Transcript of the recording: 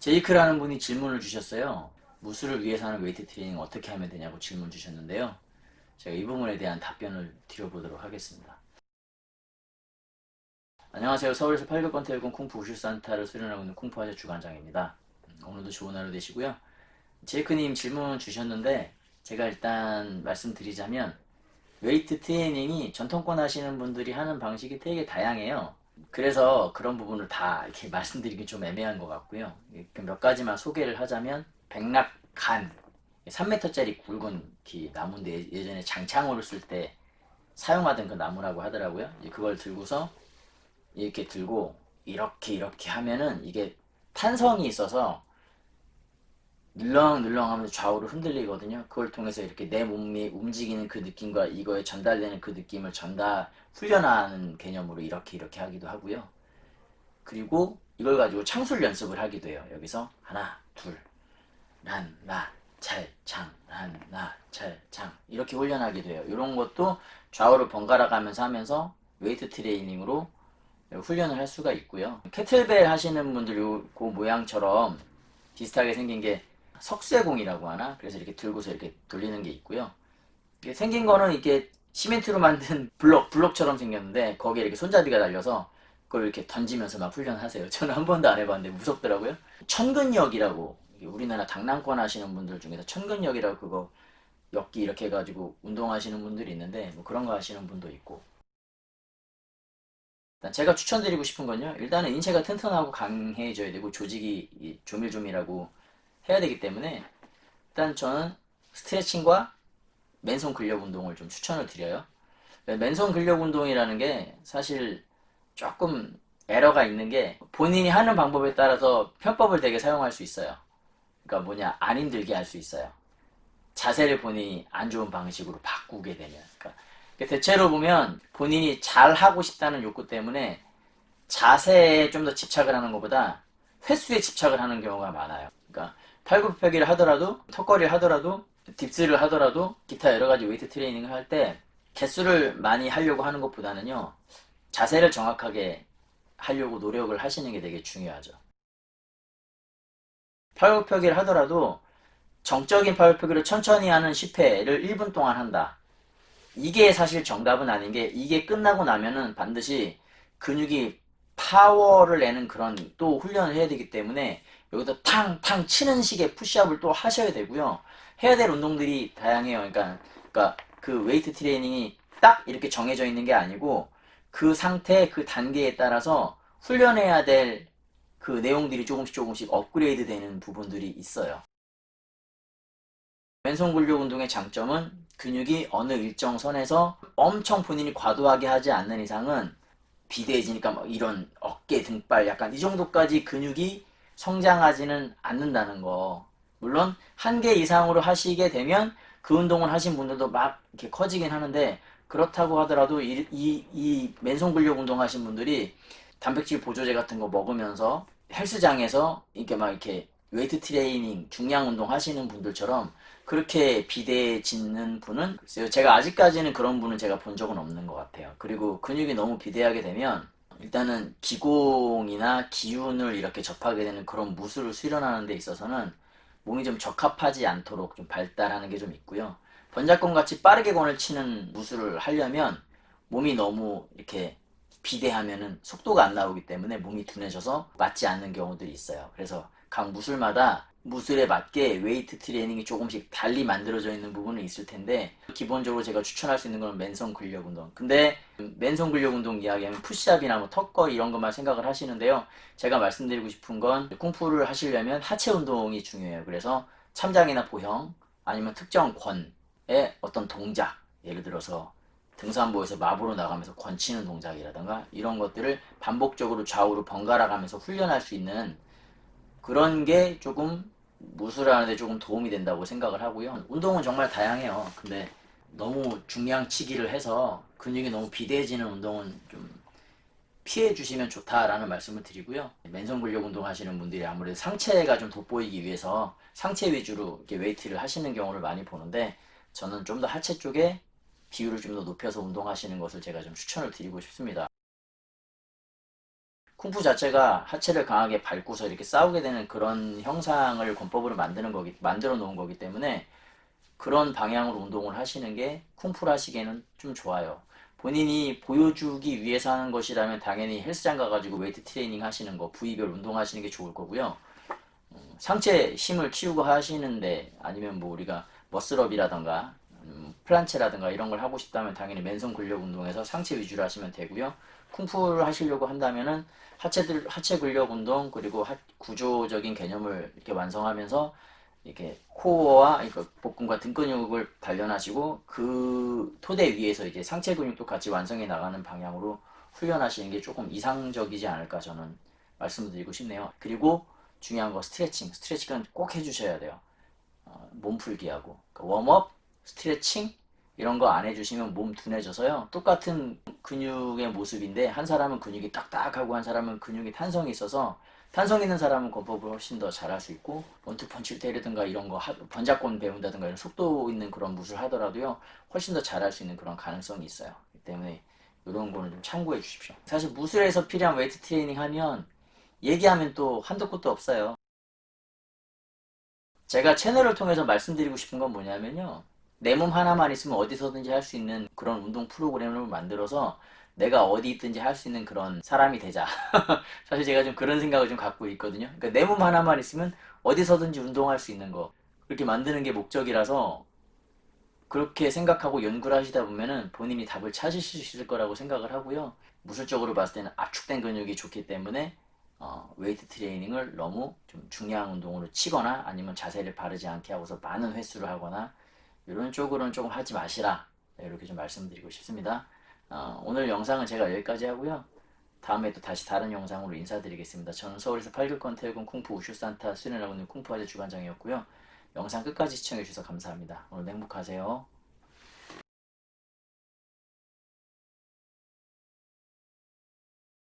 제이크라는 분이 질문을 주셨어요. 무술을 위해서 하는 웨이트 트레이닝 어떻게 하면 되냐고 질문 주셨는데요. 제가 이 부분에 대한 답변을 드려보도록 하겠습니다. 안녕하세요. 서울에서 800번 태우군 쿵푸 우슈산타를 수련하고 있는 쿵푸 화제 주관장입니다. 음, 오늘도 좋은 하루 되시고요. 제이크님 질문 주셨는데 제가 일단 말씀드리자면 웨이트 트레이닝이 전통권 하시는 분들이 하는 방식이 되게 다양해요. 그래서 그런 부분을 다 이렇게 말씀드리기 좀 애매한 것 같고요. 몇 가지만 소개를 하자면 백낙간 3m짜리 굵은 기 나무인데 예전에 장창호를 쓸 때 사용하던 그 나무라고 하더라고요. 그걸 들고서 이렇게 들고 이렇게 이렇게 하면은 이게 탄성이 있어서 늘렁늘렁 하면서 좌우로 흔들리거든요. 그걸 통해서 이렇게 내 몸이 움직이는 그 느낌과 이거에 전달되는 그 느낌을 전달, 훈련하는 개념으로 이렇게 이렇게 하기도 하고요. 그리고 이걸 가지고 창술 연습을 하기도 해요. 여기서 하나, 둘, 란, 나, 찰, 창, 란, 나, 찰, 창 이렇게 훈련하기도 해요. 이런 것도 좌우를 번갈아 가면서 하면서 웨이트 트레이닝으로 훈련을 할 수가 있고요. 캐틀벨 하시는 분들 요, 그 모양처럼 비슷하게 생긴 게 석쇠공이라고 하나? 그래서 이렇게 들고서 이렇게 돌리는 게 있고요. 이게 생긴 거는 이렇게 시멘트로 만든 블럭, 블럭처럼 생겼는데 거기에 이렇게 손잡이가 달려서 그걸 이렇게 던지면서 막 훈련하세요. 저는 한 번도 안 해봤는데 무섭더라고요. 천근역이라고 우리나라 당랑권 하시는 분들 중에서 천근역이라고 그거 역기 이렇게 해가지고 운동하시는 분들이 있는데 뭐 그런 거 하시는 분도 있고 일단 제가 추천드리고 싶은 건요. 일단은 인체가 튼튼하고 강해져야 되고 조직이 이 조밀조밀하고 해야 되기 때문에 일단 저는 스트레칭과 맨손 근력 운동을 좀 추천을 드려요. 맨손 근력 운동이라는 게 사실 조금 에러가 있는 게 본인이 하는 방법에 따라서 편법을 되게 사용할 수 있어요. 그러니까 뭐냐 안 힘들게 할 수 있어요. 자세를 본인이 안 좋은 방식으로 바꾸게 되면. 그러니까 대체로 보면 본인이 잘 하고 싶다는 욕구 때문에 자세에 좀 더 집착을 하는 것보다 횟수에 집착을 하는 경우가 많아요. 그러니까 팔굽혀펴기를 하더라도 턱걸이를 하더라도 딥스를 하더라도 기타 여러 가지 웨이트 트레이닝을 할 때 개수를 많이 하려고 하는 것보다는요 자세를 정확하게 하려고 노력을 하시는 게 되게 중요하죠. 팔굽혀펴기를 하더라도 정적인 팔굽혀펴기를 천천히 하는 10회를 1분 동안 한다. 이게 사실 정답은 아닌 게 이게 끝나고 나면은 반드시 근육이 파워를 내는 그런 또 훈련을 해야 되기 때문에 여기서 탕탕 치는 식의 푸시업을 또 하셔야 되고요. 해야 될 운동들이 다양해요. 그러니까, 그러니까 그 웨이트 트레이닝이 딱 이렇게 정해져 있는 게 아니고 그 상태, 그 단계에 따라서 훈련해야 될 그 내용들이 조금씩 조금씩 업그레이드 되는 부분들이 있어요. 왼손 근력 운동의 장점은 근육이 어느 일정 선에서 엄청 본인이 과도하게 하지 않는 이상은 비대해지니까 막 이런 어깨, 등발 약간 이 정도까지 근육이 성장하지는 않는다는 거. 물론 한계 이상으로 하시게 되면 그 운동을 하신 분들도 막 이렇게 커지긴 하는데 그렇다고 하더라도 이, 이, 이 맨손 근력 운동 하신 분들이 단백질 보조제 같은 거 먹으면서 헬스장에서 이렇게 막 이렇게 웨이트 트레이닝, 중량 운동 하시는 분들처럼 그렇게 비대해지는 분은 글쎄요. 제가 아직까지는 그런 분은 제가 본 적은 없는 것 같아요. 그리고 근육이 너무 비대하게 되면 일단은 기공이나 기운을 이렇게 접하게 되는 그런 무술을 수련하는 데 있어서는 몸이 좀 적합하지 않도록 좀 발달하는 게 좀 있고요. 번작권 같이 빠르게 권을 치는 무술을 하려면 몸이 너무 이렇게 비대하면은 속도가 안 나오기 때문에 몸이 둔해져서 맞지 않는 경우들이 있어요. 그래서 각 무술마다 무술에 맞게 웨이트 트레이닝이 조금씩 달리 만들어져 있는 부분은 있을 텐데 기본적으로 제가 추천할 수 있는 건 맨손 근력 운동. 근데 맨손 근력 운동 이야기하면 푸시업이나 뭐 턱걸이 이런 것만 생각을 하시는데요. 제가 말씀드리고 싶은 건 쿵푸를 하시려면 하체 운동이 중요해요. 그래서 참장이나 보형 아니면 특정 권의 어떤 동작 예를 들어서 등산보에서 마부로 나가면서 권치는 동작이라든가 이런 것들을 반복적으로 좌우로 번갈아 가면서 훈련할 수 있는 그런 게 조금 무술하는데 조금 도움이 된다고 생각을 하고요. 운동은 정말 다양해요. 근데 너무 중량치기를 해서 근육이 너무 비대해지는 운동은 좀 피해 주시면 좋다라는 말씀을 드리고요. 맨손 근력 운동 하시는 분들이 아무래도 상체가 좀 돋보이기 위해서 상체 위주로 이렇게 웨이트를 하시는 경우를 많이 보는데 저는 좀 더 하체 쪽에 비율을 좀 더 높여서 운동하시는 것을 제가 좀 추천을 드리고 싶습니다. 쿵푸 자체가 하체를 강하게 밟고서 이렇게 싸우게 되는 그런 형상을 권법으로 만드는 거기, 만들어 놓은 거기 때문에 그런 방향으로 운동을 하시는 게 쿵푸를 하시기에는 좀 좋아요. 본인이 보여주기 위해서 하는 것이라면 당연히 헬스장 가가지고 웨이트 트레이닝 하시는 거, 부위별 운동하시는 게 좋을 거고요. 음, 상체 힘을 키우고 하시는데 아니면 뭐 우리가 머슬업이라던가 음, 플란체라든가 이런 걸 하고 싶다면 당연히 맨손 근력 운동에서 상체 위주로 하시면 되고요. 쿵푸를 하시려고 한다면은 하체들 하체 근력 운동 그리고 하- 구조적인 개념을 이렇게 완성하면서 이렇게 코어와 그러니까 복근과 등 근육을 단련하시고 그 토대 위에서 이제 상체 근육도 같이 완성해 나가는 방향으로 훈련하시는 게 조금 이상적이지 않을까 저는 말씀드리고 싶네요. 그리고 중요한 거 스트레칭. 스트레칭은 꼭 해주셔야 돼요. 어, 몸풀기하고 그러니까 웜업, 스트레칭 이런 거 안 해주시면 몸 둔해져서요. 똑같은 근육의 모습인데 한 사람은 근육이 딱딱하고 한 사람은 근육이 탄성이 있어서 탄성 있는 사람은 권법을 훨씬 더 잘할 수 있고 원투펀치를 때리든가 이런 거 하- 번작권 배운다든가 이런 속도 있는 그런 무술 하더라도요 훨씬 더 잘할 수 있는 그런 가능성이 있어요. 때문에 이런 거는 좀 참고해 주십시오. 사실 무술에서 필요한 웨이트 트레이닝 하면 얘기하면 또 한도 끝도 없어요. 제가 채널을 통해서 말씀드리고 싶은 건 뭐냐면요. 내 몸 하나만 있으면 어디서든지 할 수 있는 그런 운동 프로그램을 만들어서 내가 어디 있든지 할 수 있는 그런 사람이 되자. 사실 제가 좀 그런 생각을 좀 갖고 있거든요. 그러니까 내 몸 하나만 있으면 어디서든지 운동할 수 있는 거. 그렇게 만드는 게 목적이라서 그렇게 생각하고 연구를 하시다 보면은 본인이 답을 찾으실 수 있을 거라고 생각을 하고요. 무술적으로 봤을 때는 압축된 근육이 좋기 때문에 어, 웨이트 트레이닝을 너무 좀 중량 운동으로 치거나 아니면 자세를 바르지 않게 하고서 많은 횟수를 하거나 이런 쪽으로는 조금 하지 마시라 네, 이렇게 좀 말씀드리고 싶습니다. 어, 오늘 영상은 제가 여기까지 하고요. 다음에 또 다시 다른 영상으로 인사드리겠습니다. 저는 서울에서 8교권 태국은 쿵푸 우슈산타 수련하고 있는 쿵푸아재 주관장이었고요. 영상 끝까지 시청해주셔서 감사합니다. 오늘 행복하세요.